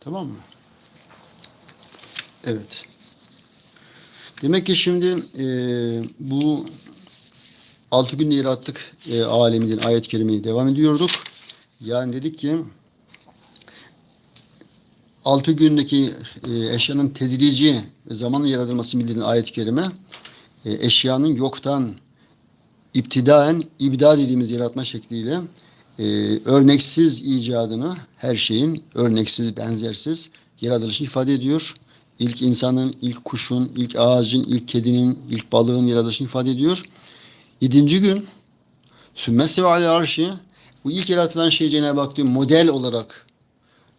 Tamam mı? Evet. Demek ki şimdi e, bu altı günde yarattık e, aleminin ayet-i kerimeyi devam ediyorduk. Yani dedik ki altı gündeki e, eşyanın tedrici ve zamanla yaratılması bildiğin ayet-i kerime e, eşyanın yoktan iptidaen ibda dediğimiz yaratma şekliyle e, örneksiz icadını her şeyin örneksiz, benzersiz yaratılışını ifade ediyor. İlk insanın, ilk kuşun, ilk ağacın, ilk kedinin, ilk balığın yaratılışını ifade ediyor. Yedinci gün Sümmesi ve arşi bu ilk yaratılan şeyi Cenab-ı Hak diyor model olarak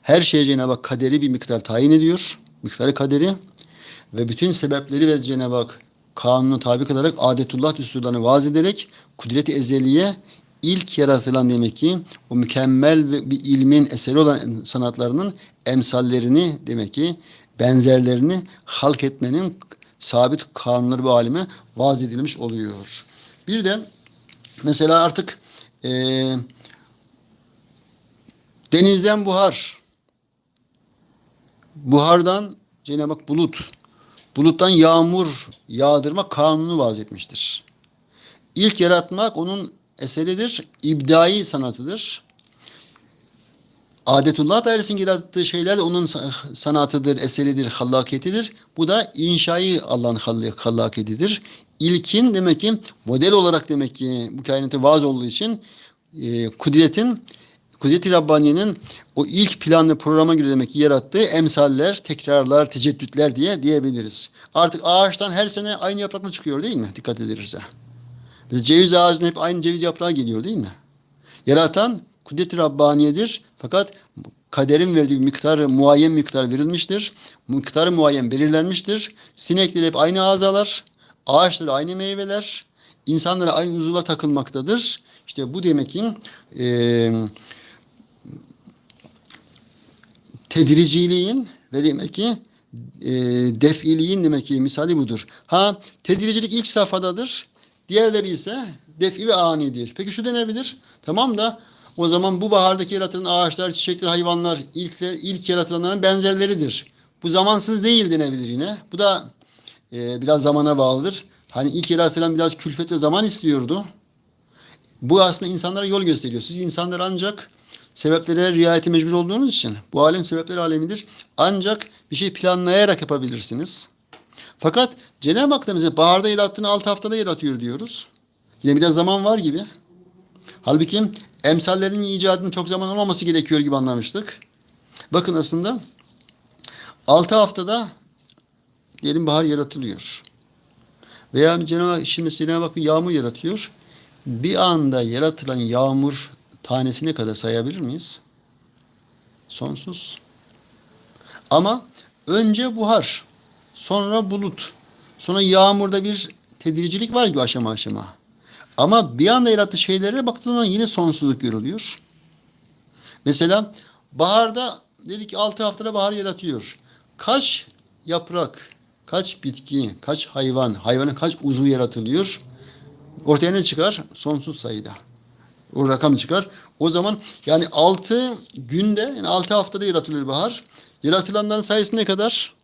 her şeye Cenab-ı Hak kaderi bir miktar tayin ediyor. Miktarı kaderi ve bütün sebepleri ve Cenab-ı Hak kanunu tabi kılarak adetullah düsturlarını vaz ederek kudreti ezeliye ilk yaratılan demek ki o mükemmel bir ilmin eseri olan sanatlarının emsallerini demek ki benzerlerini halk etmenin sabit kanunları bu alime vaz edilmiş oluyor. Bir de mesela artık eee denizden buhar, buhardan Cenab-ı Hak bulut, buluttan yağmur yağdırma kanunu vaz etmiştir. İlk yaratmak onun eseridir, ibdai sanatıdır. Adetullah dairesinin yarattığı şeyler onun sanatıdır, eseridir, hallakiyetidir. Bu da inşai Allah'ın hallakiyetidir. İlkin demek ki model olarak demek ki bu kainatı vaz olduğu için e, kudretin Kudret-i Rabbani'nin o ilk planlı programa göre demek ki yarattığı emsaller, tekrarlar, teceddütler diye diyebiliriz. Artık ağaçtan her sene aynı yaprakla çıkıyor değil mi? Dikkat edilirse. Ceviz ağacına hep aynı ceviz yaprağı geliyor değil mi? Yaratan Kudret-i Rabbaniye'dir. Fakat kaderin verdiği bir miktar, muayyen miktar verilmiştir. Miktarı muayyen belirlenmiştir. Sinekler hep aynı azalar, ağaçlar aynı meyveler, insanlara aynı uzuvlar takılmaktadır. İşte bu demek ki eee tedriciliğin ve demek ki e, defiliğin demek ki misali budur. Ha tedricilik ilk safhadadır. Diğerleri ise defi ve anidir. Peki şu denebilir. Tamam da o zaman bu bahardaki yaratılan ağaçlar, çiçekler, hayvanlar ilk, ilk yaratılanların benzerleridir. Bu zamansız değil denebilir yine. Bu da e, biraz zamana bağlıdır. Hani ilk yaratılan biraz külfet ve zaman istiyordu. Bu aslında insanlara yol gösteriyor. Siz insanlar ancak sebeplere riayete mecbur olduğunuz için bu alem sebepler alemidir. Ancak bir şey planlayarak yapabilirsiniz. Fakat Cenab-ı Hak da mesela baharda yarattığını altı haftada yaratıyor diyoruz. Yine biraz zaman var gibi. Halbuki emsallerin icadının çok zaman olmaması gerekiyor gibi anlamıştık. Bakın aslında altı haftada diyelim bahar yaratılıyor. Veya Cenab-ı Hak, şimdi Cenab-ı Hak bir yağmur yaratıyor. Bir anda yaratılan yağmur tanesine kadar sayabilir miyiz? Sonsuz. Ama önce buhar, sonra bulut, sonra yağmurda bir tedricilik var gibi aşama aşama. Ama bir anda yarattığı şeylere baktığımız zaman yine sonsuzluk görülüyor. Mesela baharda dedik ki 6 haftada bahar yaratıyor. Kaç yaprak, kaç bitki, kaç hayvan, hayvanın kaç uzvu yaratılıyor? Ortaya ne çıkar? Sonsuz sayıda. O rakam çıkar. O zaman yani 6 günde yani 6 haftada yaratılıyor bahar. Yaratılanların sayısı ne kadar?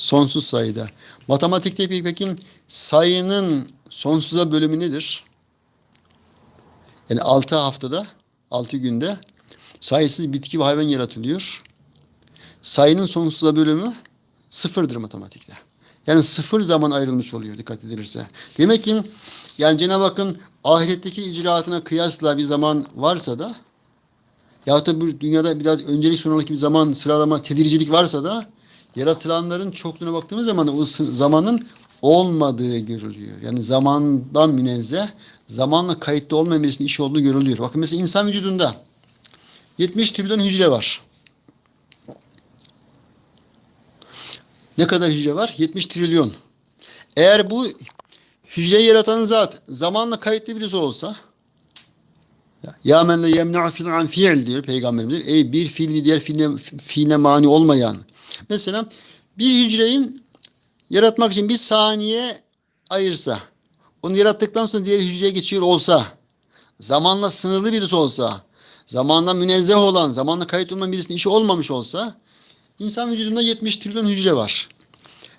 Sonsuz sayıda. Matematikte peki sayının sonsuza bölümü nedir? Yani 6 haftada, 6 günde sayısız bitki ve hayvan yaratılıyor. Sayının sonsuza bölümü sıfırdır matematikte. Yani sıfır zaman ayrılmış oluyor dikkat edilirse. Demek ki yani Cenab-ı Hakk'ın ahiretteki icraatına kıyasla bir zaman varsa da yahut da bu dünyada biraz öncelik sonraki bir zaman sıralama tedircilik varsa da yaratılanların çokluğuna baktığımız zaman o zamanın olmadığı görülüyor. Yani zamandan münezzeh, zamanla kayıtlı olmayan birisinin işi olduğu görülüyor. Bakın mesela insan vücudunda 70 trilyon hücre var. Ne kadar hücre var? 70 trilyon. Eğer bu hücreyi yaratan zat zamanla kayıtlı birisi olsa ya men le yemna'u fi'l an diyor peygamberimiz. Ey bir fiil bir diğer fiile, fiile mani olmayan. Mesela bir hücreyi yaratmak için bir saniye ayırsa, onu yarattıktan sonra diğer hücreye geçiyor olsa, zamanla sınırlı birisi olsa, zamandan münezzeh olan, zamanla kayıt olmayan birisinin işi olmamış olsa insan vücudunda 70 trilyon hücre var.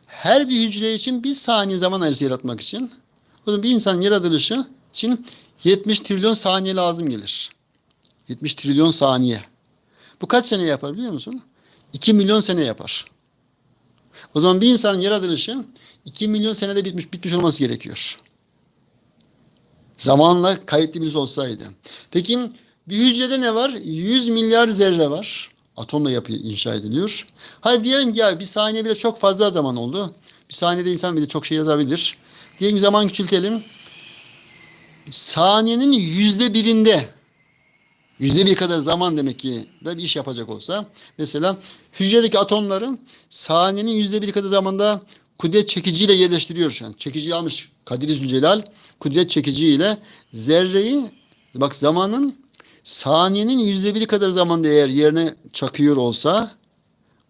Her bir hücre için bir saniye zaman ayırsa yaratmak için o zaman bir insanın yaratılışı için 70 trilyon saniye lazım gelir. 70 trilyon saniye. Bu kaç sene yapar biliyor musun? 2 milyon sene yapar. O zaman bir insanın yaratılışı 2 milyon senede bitmiş bitmiş olması gerekiyor. Zamanla kayıtlı birisi olsaydı. Peki bir hücrede ne var? 100 milyar zerre var. Atomla yapı inşa ediliyor. Hadi diyelim ki ya bir saniye bile çok fazla zaman oldu. Bir saniyede insan bile çok şey yazabilir. Diyelim zaman küçültelim. Saniyenin yüzde birinde yüzde bir kadar zaman demek ki da bir iş yapacak olsa mesela hücredeki atomları saniyenin yüzde bir kadar zamanda kudret çekiciyle yerleştiriyor an. Çekici almış Kadir Zülcelal kudret çekiciyle zerreyi bak zamanın saniyenin yüzde biri kadar zamanda eğer yerine çakıyor olsa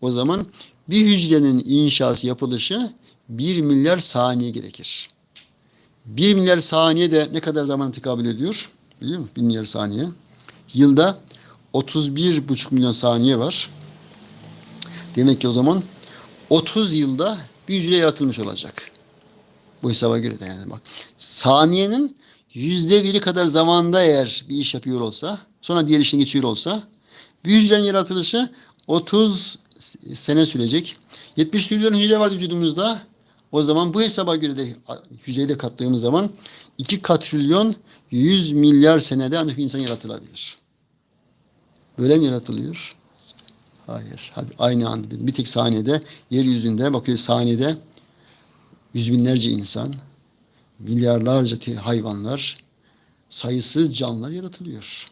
o zaman bir hücrenin inşası yapılışı 1 milyar saniye gerekir. 1 milyar saniye de ne kadar zaman tekabül ediyor? Biliyor musun? 1 milyar saniye. Yılda 31,5 milyon saniye var. Demek ki o zaman 30 yılda bir hücre yaratılmış olacak. Bu hesaba göre de yani bak. Saniyenin yüzde biri kadar zamanda eğer bir iş yapıyor olsa, sonra diğer işine geçiyor olsa, bir hücrenin yaratılışı 30 sene sürecek. 70 trilyon hücre var vücudumuzda. O zaman bu hesaba göre de hücreyi de kattığımız zaman 2 katrilyon 100 milyar senede ancak insan yaratılabilir. Böyle mi yaratılıyor? Hayır. Hadi aynı anda bir tek saniyede yeryüzünde bakıyor saniyede yüz binlerce insan, milyarlarca hayvanlar, sayısız canlılar yaratılıyor.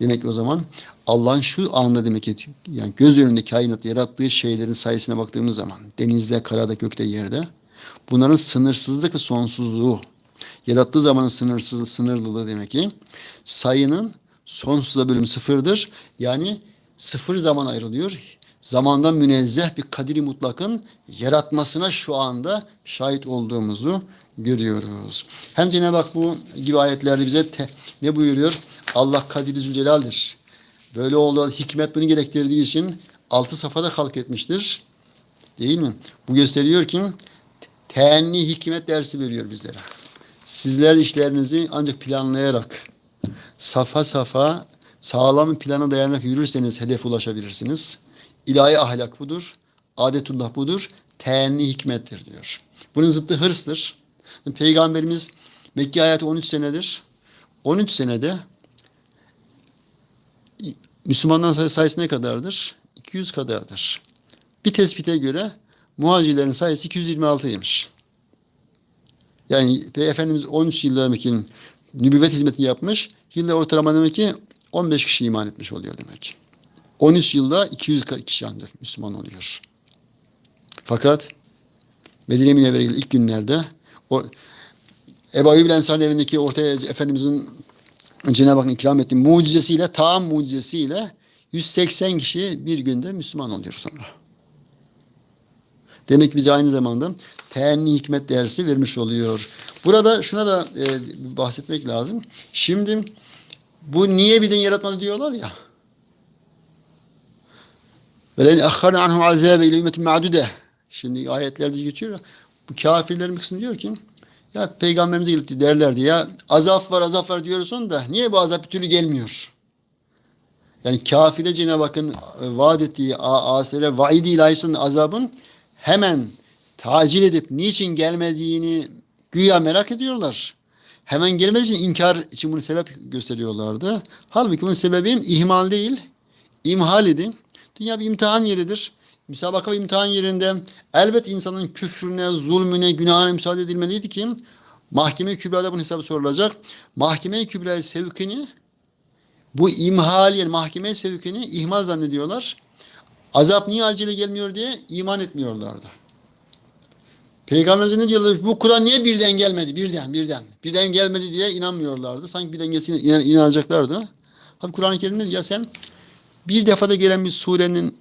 Demek ki o zaman Allah'ın şu anda demek ki yani göz önünde kainat yarattığı şeylerin sayısına baktığımız zaman denizde, karada, gökte, yerde bunların sınırsızlık ve sonsuzluğu yarattığı zamanın sınırsız sınırlılığı demek ki sayının sonsuza bölüm sıfırdır. Yani sıfır zaman ayrılıyor. Zamandan münezzeh bir kadiri mutlakın yaratmasına şu anda şahit olduğumuzu görüyoruz. Hem Cenab-ı Hak bu gibi ayetlerde bize te- ne buyuruyor? Allah kadiri zülcelaldir. Böyle oldu. Hikmet bunu gerektirdiği için altı safhada halk etmiştir. Değil mi? Bu gösteriyor ki teenni hikmet dersi veriyor bizlere. Sizler işlerinizi ancak planlayarak safa safa sağlam plana dayanarak yürürseniz hedefe ulaşabilirsiniz. İlahi ahlak budur. Adetullah budur. Teenni hikmettir diyor. Bunun zıttı hırstır. Peygamberimiz Mekke hayatı 13 senedir. 13 senede Müslümanların sayısı ne kadardır? 200 kadardır. Bir tespite göre muhacirlerin sayısı 226'ymış. Yani Efendimiz 13 yılda ki nübüvvet hizmetini yapmış. Yılda ortalama demek ki 15 kişi iman etmiş oluyor demek. 13 yılda 200 kişi ancak Müslüman oluyor. Fakat Medine Münevvere'ye ilk günlerde o Ebu Ayyub Ensar'ın evindeki ortaya Efendimizin Cenab-ı Hakk'ın ikram ettiği mucizesiyle, tam mucizesiyle 180 kişi bir günde Müslüman oluyor sonra. Demek ki bize aynı zamanda teenni hikmet dersi vermiş oluyor. Burada şuna da e, bahsetmek lazım. Şimdi bu niye birden yaratmadı diyorlar ya. Velen ahharna anhum azabe ile ümmetin ma'dude. Şimdi ayetlerde geçiyor. Bu kafirlerin kısmı diyor ki ya peygamberimize gelip derlerdi ya azap var azap var diyorsun da niye bu azap bir türlü gelmiyor? Yani kafire Cenab-ı Hakk'ın vaat ettiği asere vaidi ilahisinin azabın hemen tacil edip niçin gelmediğini güya merak ediyorlar. Hemen gelmediği için inkar için bunu sebep gösteriyorlardı. Halbuki bunun sebebi ihmal değil, imhal edin. Dünya bir imtihan yeridir. Müsabaka bir imtihan yerinde elbet insanın küfrüne, zulmüne, günahına müsaade edilmeliydi ki mahkeme-i kübrada bunun hesabı sorulacak. Mahkeme-i kübraya sevkini bu imhal yani mahkeme sevkini ihmal zannediyorlar. Azap niye acele gelmiyor diye iman etmiyorlardı. Peygamberimize ne diyorlar? Bu Kur'an niye birden gelmedi? Birden, birden. Birden gelmedi diye inanmıyorlardı. Sanki birden gelsin inan, inanacaklardı. Abi Kur'an-ı Kerim ne diyor? Ya sen bir defada gelen bir surenin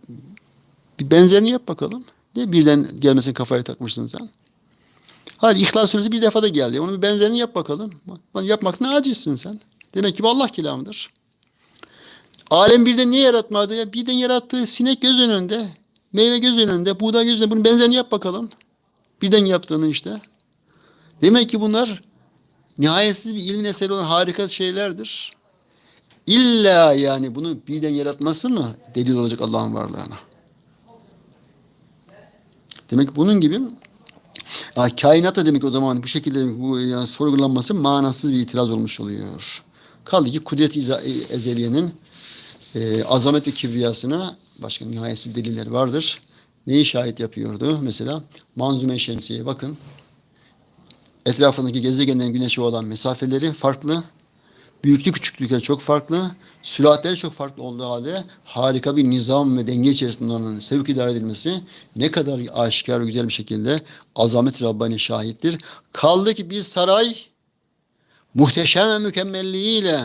bir benzerini yap bakalım. Niye birden gelmesin kafaya takmışsın sen? Hadi İhlas suresi bir defada geldi. Onun bir benzerini yap bakalım. Yapmaktan acizsin sen. Demek ki bu Allah kelamıdır. Alem birden niye yaratmadı? Ya birden yarattığı sinek göz önünde. Meyve göz önünde. Buğday göz önünde. Bunun benzerini yap bakalım. Birden yaptığını işte. Demek ki bunlar nihayetsiz bir ilmin eseri olan harika şeylerdir. İlla yani bunu birden yaratması mı delil olacak Allah'ın varlığına? Demek ki bunun gibi ya kainat da demek o zaman bu şekilde bu yani sorgulanması manasız bir itiraz olmuş oluyor. Kaldı ki kudret ezeliyenin e, azamet ve kibriyasına başka nihayetsiz deliller vardır. Neyi şahit yapıyordu? Mesela Manzume Şemsiye'ye bakın. Etrafındaki gezegenlerin güneşe olan mesafeleri farklı. Büyüklük küçüklükleri çok farklı. Süratleri çok farklı olduğu halde harika bir nizam ve denge içerisinde onun sevk idare edilmesi ne kadar aşikar güzel bir şekilde azamet Rabbani şahittir. Kaldı ki bir saray muhteşem ve mükemmelliğiyle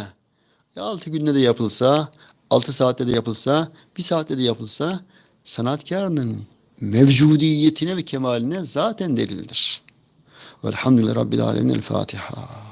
altı günde de yapılsa, altı saatte de yapılsa, bir saatte de yapılsa sanatkarının mevcudiyetine ve kemaline zaten delildir. Velhamdülillah Rabbil Alemin. El Fatiha.